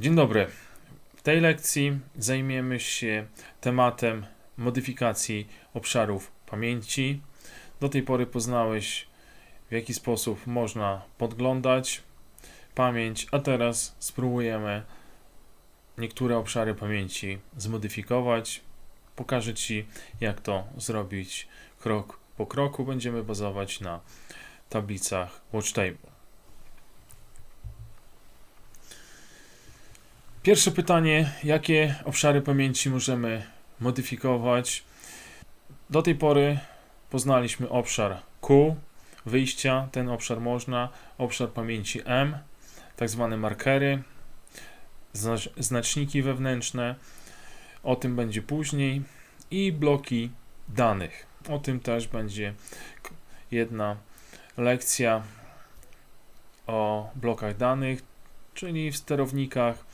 Dzień dobry. W tej lekcji zajmiemy się tematem modyfikacji obszarów pamięci. Do tej pory poznałeś, w jaki sposób można podglądać pamięć, a teraz spróbujemy niektóre obszary pamięci zmodyfikować. Pokażę Ci, jak to zrobić krok po kroku. Będziemy bazować na tablicach Watchtable. Pierwsze pytanie, jakie obszary pamięci możemy modyfikować? Do tej pory poznaliśmy obszar Q, wyjścia, ten obszar można, obszar pamięci M, tak zwane markery, zna- znaczniki wewnętrzne, o tym będzie później, i bloki danych. O tym też będzie jedna lekcja o blokach danych, czyli w sterownikach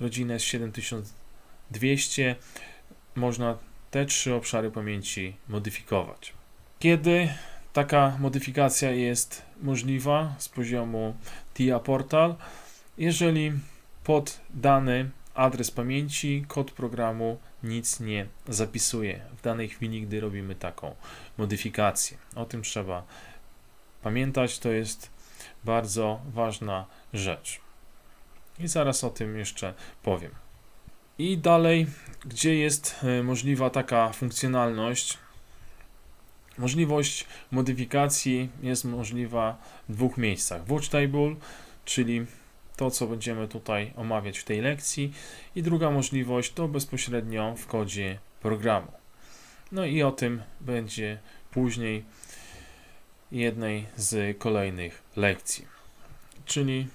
rodzinę z 7200 można te trzy obszary pamięci modyfikować. Kiedy taka modyfikacja jest możliwa z poziomu TIA Portal? Jeżeli pod dany adres pamięci kod programu nic nie zapisuje w danej chwili, gdy robimy taką modyfikację. O tym trzeba pamiętać, to jest bardzo ważna rzecz. I zaraz o tym jeszcze powiem. I dalej, gdzie jest e, możliwa taka funkcjonalność? Możliwość modyfikacji jest możliwa w dwóch miejscach. Watchtable, czyli to, co będziemy tutaj omawiać w tej lekcji, i druga możliwość to bezpośrednio w kodzie programu. No i o tym będzie później jednej z kolejnych lekcji. Czyli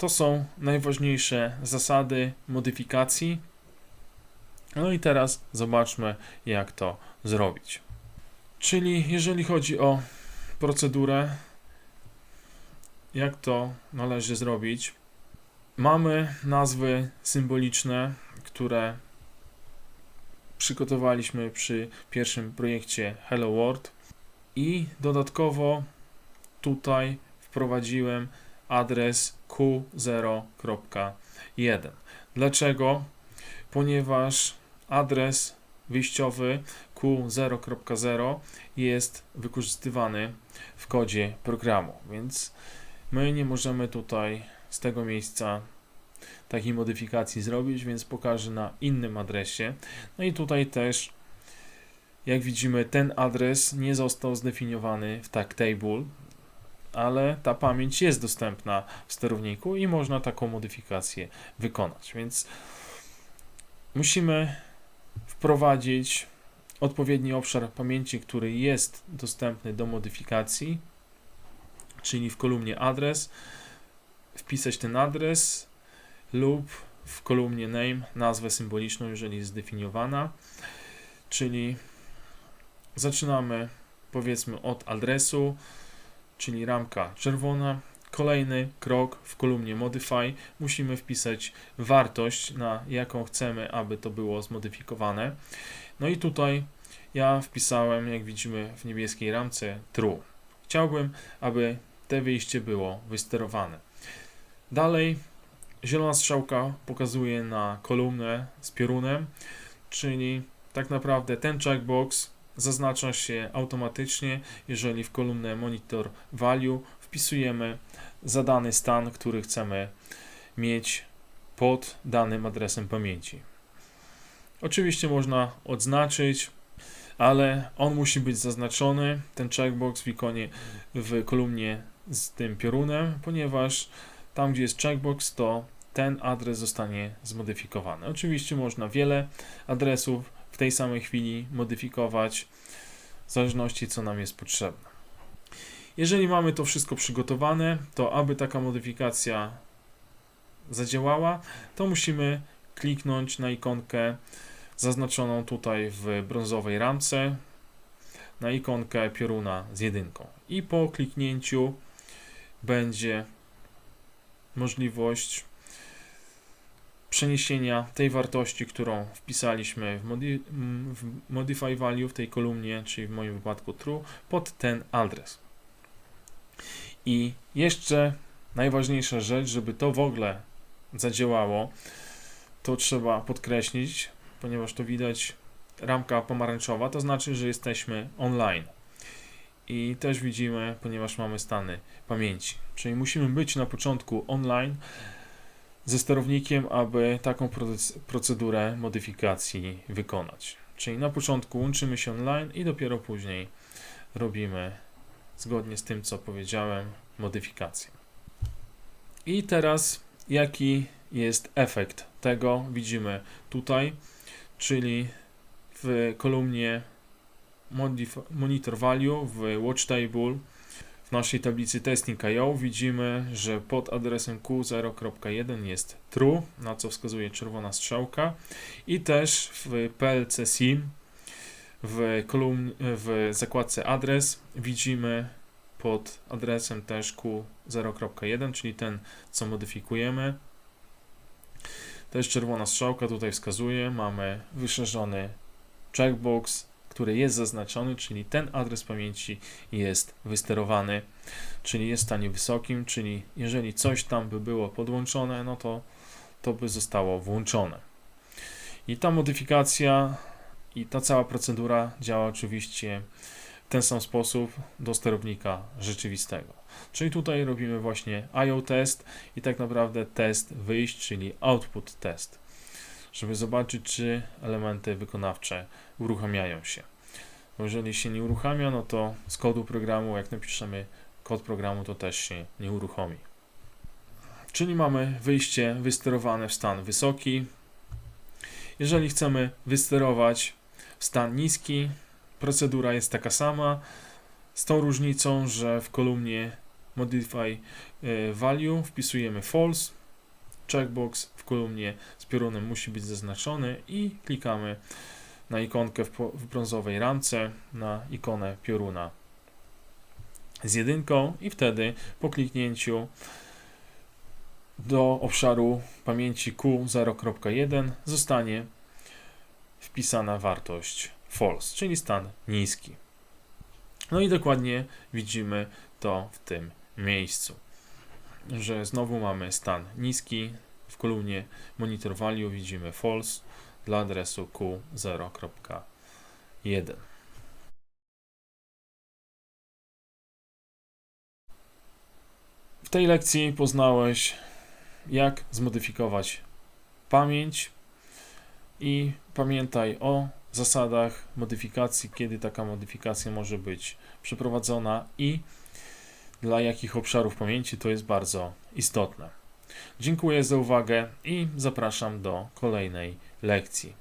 to są najważniejsze zasady modyfikacji. No i teraz zobaczmy, jak to zrobić. Czyli jeżeli chodzi o procedurę, jak to należy zrobić, mamy nazwy symboliczne, które przygotowaliśmy przy pierwszym projekcie Hello World i dodatkowo tutaj wprowadziłem adres Q0.1. Dlaczego? Ponieważ adres wyjściowy Q0.0 jest wykorzystywany w kodzie programu, więc my nie możemy tutaj z tego miejsca takiej modyfikacji zrobić, więc pokażę na innym adresie. No i tutaj też, jak widzimy, ten adres nie został zdefiniowany w tag table, ale ta pamięć jest dostępna w sterowniku i można taką modyfikację wykonać. Więc musimy wprowadzić odpowiedni obszar pamięci, który jest dostępny do modyfikacji, czyli w kolumnie adres, wpisać ten adres lub w kolumnie name nazwę symboliczną, jeżeli jest zdefiniowana, czyli zaczynamy powiedzmy od adresu, czyli ramka czerwona. Kolejny krok w kolumnie Modify musimy wpisać wartość, na jaką chcemy, aby to było zmodyfikowane. No i tutaj ja wpisałem, jak widzimy w niebieskiej ramce, true. Chciałbym, aby te wyjście było wysterowane. Dalej zielona strzałka pokazuje na kolumnę z piorunem, czyli tak naprawdę ten checkbox zaznacza się automatycznie, jeżeli w kolumnę monitor value wpisujemy zadany stan, który chcemy mieć pod danym adresem pamięci. Oczywiście można odznaczyć, ale on musi być zaznaczony, ten checkbox w ikonie w kolumnie z tym piorunem, ponieważ tam, gdzie jest checkbox, to ten adres zostanie zmodyfikowany. Oczywiście można wiele adresów tej samej chwili modyfikować, w zależności co nam jest potrzebne. Jeżeli mamy to wszystko przygotowane, to aby taka modyfikacja zadziałała, to musimy kliknąć na ikonkę zaznaczoną tutaj w brązowej ramce, na ikonkę pioruna z jedynką. I po kliknięciu będzie możliwość przeniesienia tej wartości, którą wpisaliśmy w, modi w Modify Value w tej kolumnie, czyli w moim wypadku true, pod ten adres. I jeszcze najważniejsza rzecz, żeby to w ogóle zadziałało, to trzeba podkreślić, ponieważ to widać ramka pomarańczowa, to znaczy, że jesteśmy online. I też widzimy, ponieważ mamy stany pamięci. Czyli musimy być na początku online ze sterownikiem, aby taką proce- procedurę modyfikacji wykonać. Czyli na początku łączymy się online i dopiero później robimy, zgodnie z tym, co powiedziałem, modyfikację. I teraz, jaki jest efekt tego, widzimy tutaj, czyli w kolumnie monitor value w watch table w naszej tablicy testing.io widzimy, że pod adresem q0.1 jest true, na co wskazuje czerwona strzałka i też w PLC sim w, kolumn, w zakładce adres widzimy pod adresem też q0.1, czyli ten, co modyfikujemy. Też czerwona strzałka tutaj wskazuje, mamy wyszerzony checkbox, który jest zaznaczony, czyli ten adres pamięci jest wysterowany, czyli jest w stanie wysokim, czyli jeżeli coś tam by było podłączone, no to to by zostało włączone. I ta modyfikacja i ta cała procedura działa oczywiście w ten sam sposób do sterownika rzeczywistego. Czyli tutaj robimy właśnie IO test i tak naprawdę test wyjść, czyli output test, żeby zobaczyć, czy elementy wykonawcze uruchamiają się. Bo jeżeli się nie uruchamia, no to z kodu programu, jak napiszemy kod programu, to też się nie uruchomi. Czyli mamy wyjście wysterowane w stan wysoki. Jeżeli chcemy wysterować w stan niski, procedura jest taka sama, z tą różnicą, że w kolumnie Modify e, Value wpisujemy false, checkbox w kolumnie z piorunem musi być zaznaczony i klikamy na ikonkę w, brązowej ramce, na ikonę pioruna z jedynką i wtedy po kliknięciu do obszaru pamięci Q0.1 zostanie wpisana wartość false, czyli stan niski. No i dokładnie widzimy to w tym miejscu, że znowu mamy stan niski, w kolumnie monitor value widzimy false dla adresu Q0.1. W tej lekcji poznałeś, jak zmodyfikować pamięć i pamiętaj o zasadach modyfikacji, kiedy taka modyfikacja może być przeprowadzona i dla jakich obszarów pamięci to jest bardzo istotne. Dziękuję za uwagę i zapraszam do kolejnej lekcji.